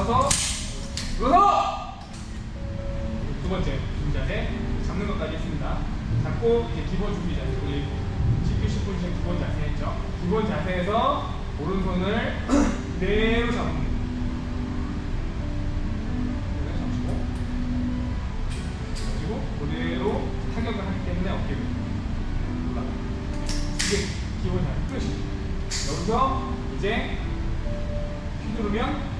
가서 눌러서 두 번째 준비 자세 잡는 것까지 했습니다. 잡고 이제 기본 준비 자세 우리 CQ 10분 중 기본 자세 했죠. 기본 자세에서 오른손을 그대로 잡는 잡으시고 그리고 그대로 타격을 하기 때문에 어깨 위로 올라가. 이게 기본 자세 끝입니다. 여기서 이제 휘두르면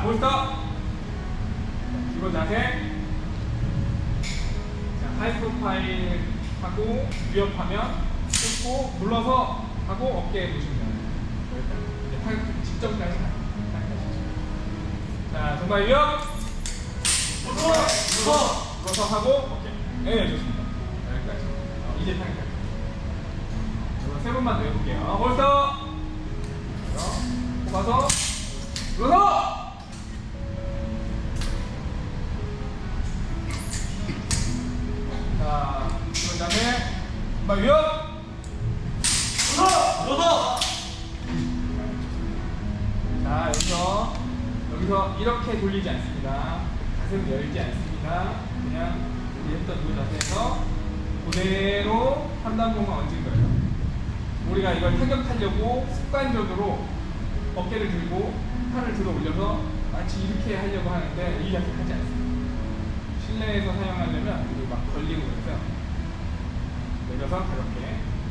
자, 홀스터 기본 자세 자, 하이 프로파일 하고 위협하면 뜯고 눌러서 하고 어깨에. 여기까지. 이제 팔 직전까지 가요. 자, 정말 위협 눌러서 눌러서 하고 어깨 네, 좋습니다. 여기까지. 어, 이제 타격까지. 이거 세 번만 더 해볼게요. 홀스터 뽑아서 눌러서 정말 위협 자, 여기서 여기서 이렇게 돌리지 않습니다. 가슴 열지 않습니다. 그냥 우리 했던 이 자세에서 그대로 삼단봉만 얹은 거예요. 우리가 이걸 타격하려고 습관적으로 어깨를 들고 팔을 들어 올려서 마치 이렇게 하려고 하는데 이 자세 하지 않습니다. 실내에서 사용하려면 이